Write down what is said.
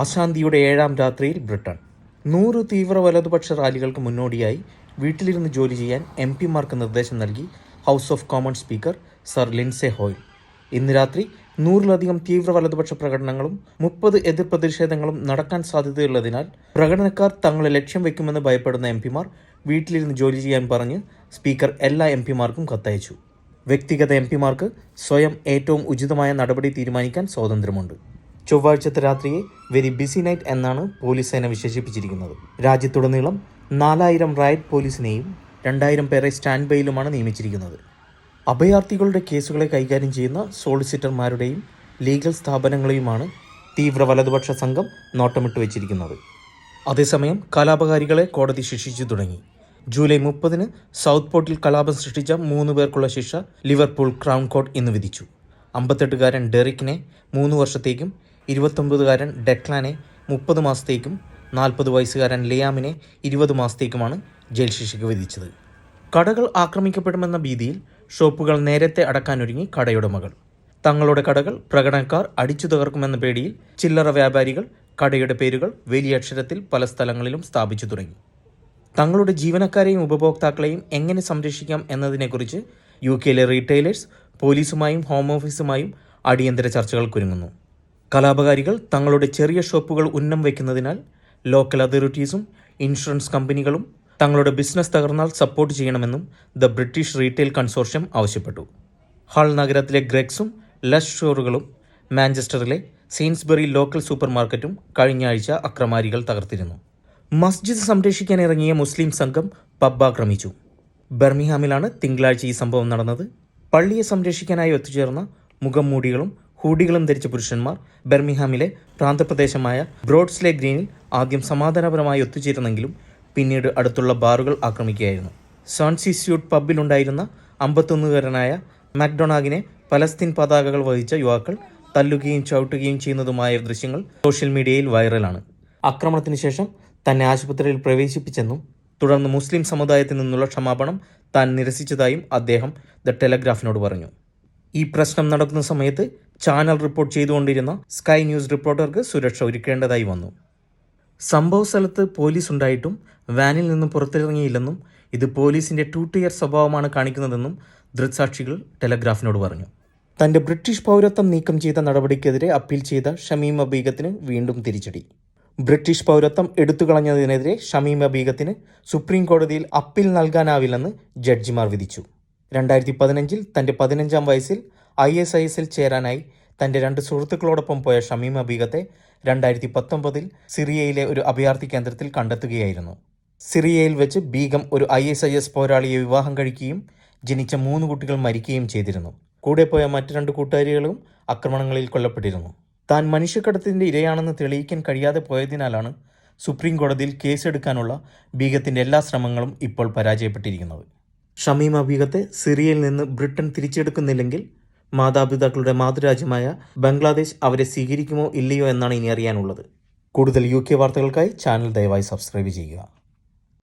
അശാന്തിയുടെ ഏഴാം രാത്രിയിൽ ബ്രിട്ടൻ നൂറ് തീവ്ര വലതുപക്ഷ റാലികൾക്ക് മുന്നോടിയായി വീട്ടിലിരുന്ന് ജോലി ചെയ്യാൻ എം പിമാർക്ക് നിർദ്ദേശം നൽകി house of common speaker sir Lindsay Hoyle. ഇന്ന് രാത്രി നൂറിലധികം തീവ്ര വലതുപക്ഷ പ്രകടനങ്ങളും മുപ്പത് എതിർ പ്രതിഷേധങ്ങളും നടക്കാൻ സാധ്യതയുള്ളതിനാൽ പ്രകടനക്കാർ തങ്ങളെ ലക്ഷ്യം വയ്ക്കുമെന്ന് ഭയപ്പെടുന്ന എം പിമാർ വീട്ടിലിരുന്ന് ജോലി ചെയ്യാൻ പറഞ്ഞ് സ്പീക്കർ എല്ലാ എം പിമാർക്കും കത്തയച്ചു. വ്യക്തിഗത എം പിമാർക്ക് സ്വയം ഏറ്റവും ഉചിതമായ നടപടി തീരുമാനിക്കാൻ സ്വാതന്ത്ര്യമുണ്ട്. ചൊവ്വാഴ്ചത്തെ രാത്രിയെ വെരി ബിസി നൈറ്റ് എന്നാണ് പോലീസ് സേന വിശേഷിപ്പിച്ചിരിക്കുന്നത്. രാജ്യത്തുടനീളം നാലായിരം റൈറ്റ് പോലീസിനെയും രണ്ടായിരം പേരെ സ്റ്റാൻഡ് ബൈയിലുമാണ് നിയമിച്ചിരിക്കുന്നത്. അഭയാർത്ഥികളുടെ കേസുകളെ കൈകാര്യം ചെയ്യുന്ന സോളിസിറ്റർമാരുടെയും ലീഗൽ സ്ഥാപനങ്ങളെയുമാണ് തീവ്ര വലതുപക്ഷ സംഘം നോട്ടമിട്ട് വെച്ചിരിക്കുന്നത്. അതേസമയം കലാപകാരികളെ കോടതി ശിക്ഷിച്ചു തുടങ്ങി. ജൂലൈ മുപ്പതിന് സൗത്ത് പോർട്ടിൽ കലാപം സൃഷ്ടിച്ച മൂന്ന് പേർക്കുള്ള ശിക്ഷ ലിവർപൂൾ ക്രൗൺ കോർട്ട് ഇന്ന് വിധിച്ചു. അമ്പത്തെട്ടുകാരൻ ഡെറിക്കിനെ മൂന്ന് വർഷത്തേക്കും ഇരുപത്തൊമ്പതുകാരൻ ഡെക്ലാനെ മുപ്പത് മാസത്തേക്കും നാൽപ്പത് വയസ്സുകാരൻ ലിയാമിനെ ഇരുപത് മാസത്തേക്കുമാണ് ജയിൽ ശിക്ഷയ്ക്ക് വിധിച്ചത്. കടകൾ ആക്രമിക്കപ്പെടുമെന്ന ഭീതിയിൽ ഷോപ്പുകൾ നേരത്തെ അടക്കാനൊരുങ്ങി കടയുടമകൾ തങ്ങളുടെ കടകൾ പ്രകടനക്കാർ അടിച്ചു തകർക്കുമെന്ന പേടിയിൽ ചില്ലറ വ്യാപാരികൾ കടയുടെ പേരുകൾ വലിയ അക്ഷരത്തിൽ പല സ്ഥലങ്ങളിലും സ്ഥാപിച്ചു തുടങ്ങി. തങ്ങളുടെ ജീവനക്കാരെയും ഉപഭോക്താക്കളെയും എങ്ങനെ സംരക്ഷിക്കാം എന്നതിനെക്കുറിച്ച് യു കെയിലെ റീറ്റെയിലേഴ്സ് പോലീസുമായും ഹോം ഓഫീസുമായും അടിയന്തര ചർച്ചകൾക്കൊരുങ്ങുന്നു കലാപകാരികൾ തങ്ങളുടെ ചെറിയ ഷോപ്പുകൾ ഉന്നം വയ്ക്കുന്നതിനാൽ ലോക്കൽ അതോറിറ്റീസും ഇൻഷുറൻസ് കമ്പനികളും തങ്ങളുടെ ബിസിനസ് തകർന്നാൽ സപ്പോർട്ട് ചെയ്യണമെന്നും ദ ബ്രിട്ടീഷ് റീറ്റെയിൽ കൺസോർഷ്യം ആവശ്യപ്പെട്ടു. ഹൾ നഗരത്തിലെ ഗ്രെക്സും ലഷ് ഷോറുകളും മാഞ്ചസ്റ്ററിലെ സെയിൻസ്ബറി ലോക്കൽ സൂപ്പർ മാർക്കറ്റും കഴിഞ്ഞ ആഴ്ച അക്രമാരികൾ തകർത്തിരുന്നു. മസ്ജിദ് സംരക്ഷിക്കാൻ ഇറങ്ങിയ മുസ്ലിം സംഘം പബ് ആക്രമിച്ചു. ബർമിഹാമിലാണ് തിങ്കളാഴ്ച ഈ സംഭവം നടന്നത്. പള്ളിയെ സംരക്ഷിക്കാനായി ഒത്തുചേർന്ന മുഖം മൂടികളും ഹൂഡികളും ധരിച്ച പുരുഷന്മാർ ബെർമിഹാമിലെ പ്രാന്തപ്രദേശമായ ബ്രോഡ്സ്ലെ ഗ്രീനിൽ ആദ്യം സമാധാനപരമായി ഒത്തുചേരുന്നെങ്കിലും പിന്നീട് അടുത്തുള്ള ബാറുകൾ ആക്രമിക്കുകയായിരുന്നു. സോൺസി സ്യൂട്ട് പബ്ബിലുണ്ടായിരുന്ന അമ്പത്തൊന്നുകാരനായ മാക്ഡൊണാഗിനെ പലസ്തീൻ പതാകകൾ വഹിച്ച യുവാക്കൾ തല്ലുകയും ചവിട്ടുകയും ചെയ്യുന്നതുമായ ദൃശ്യങ്ങൾ സോഷ്യൽ മീഡിയയിൽ വൈറലാണ്. ആക്രമണത്തിന് ശേഷം തന്നെ ആശുപത്രിയിൽ പ്രവേശിപ്പിച്ചെന്നും തുടർന്ന് മുസ്ലിം സമുദായത്തിൽ നിന്നുള്ള ക്ഷമാപണം താൻ നിരസിച്ചതായും അദ്ദേഹം ദ ടെലഗ്രാഫിനോട് പറഞ്ഞു. ഈ പ്രശ്നം നടക്കുന്ന സമയത്ത് ചാനൽ റിപ്പോർട്ട് ചെയ്തുകൊണ്ടിരുന്ന സ്കൈ ന്യൂസ് റിപ്പോർട്ടർക്ക് സുരക്ഷ ഒരുക്കേണ്ടതായി വന്നു. സംഭവ സ്ഥലത്ത് പോലീസ് ഉണ്ടായിട്ടും വാനിൽ നിന്നും പുറത്തിറങ്ങിയില്ലെന്നും ഇത് പോലീസിന്റെ ടു ടിയർ സ്വഭാവമാണ് കാണിക്കുന്നതെന്നും ദൃക്സാക്ഷികൾ ടെലഗ്രാഫിനോട് പറഞ്ഞു. തന്റെ ബ്രിട്ടീഷ് പൗരത്വം നീക്കം ചെയ്ത നടപടിക്കെതിരെ അപ്പീൽ ചെയ്ത ഷമീം ബീഗത്തിന് വീണ്ടും തിരിച്ചടി. ബ്രിട്ടീഷ് പൗരത്വം എടുത്തുകളഞ്ഞതിനെതിരെ ഷമീം ബീഗത്തിന് സുപ്രീം കോടതിയിൽ അപ്പീൽ നൽകാനാവില്ലെന്ന് ജഡ്ജിമാർ വിധിച്ചു. രണ്ടായിരത്തി പതിനഞ്ചിൽ തന്റെ പതിനഞ്ചാം വയസ്സിൽ ഐ എസ് ഐ എസിൽ ചേരാനായി തന്റെ രണ്ട് സുഹൃത്തുക്കളോടൊപ്പം പോയ ഷമീം അബീഗത്തെ രണ്ടായിരത്തി പത്തൊമ്പതിൽ സിറിയയിലെ ഒരു അഭയാർത്ഥി കേന്ദ്രത്തിൽ കണ്ടെത്തുകയായിരുന്നു. സിറിയയിൽ വെച്ച് ബീഗം ഒരു ഐ എസ് ഐ എസ് പോരാളിയെ വിവാഹം കഴിക്കുകയും ജനിച്ച മൂന്ന് കുട്ടികൾ മരിക്കുകയും ചെയ്തിരുന്നു. കൂടെ പോയ മറ്റു രണ്ട് കൂട്ടുകാരികളും ആക്രമണങ്ങളിൽ കൊല്ലപ്പെട്ടിരുന്നു. താൻ മനുഷ്യക്കടത്തിന്റെ ഇരയാണെന്ന് തെളിയിക്കാൻ കഴിയാതെ പോയതിനാലാണ് സുപ്രീം കോടതിയിൽ കേസെടുക്കാനുള്ള ബീഗത്തിന്റെ എല്ലാ ശ്രമങ്ങളും ഇപ്പോൾ പരാജയപ്പെട്ടിരിക്കുന്നത്. ഷമീമ ബീഗത്തെ സിറിയയിൽ നിന്ന് ബ്രിട്ടൻ തിരിച്ചെടുക്കുന്നില്ലെങ്കിൽ മാതാപിതാക്കളുടെ മാതൃരാജ്യമായ ബംഗ്ലാദേശ് അവരെ സ്വീകരിക്കുമോ ഇല്ലയോ എന്നാണ് ഇനി അറിയാനുള്ളത്. കൂടുതൽ യു കെ വാർത്തകൾക്കായി ചാനൽ ദയവായി സബ്സ്ക്രൈബ് ചെയ്യുക.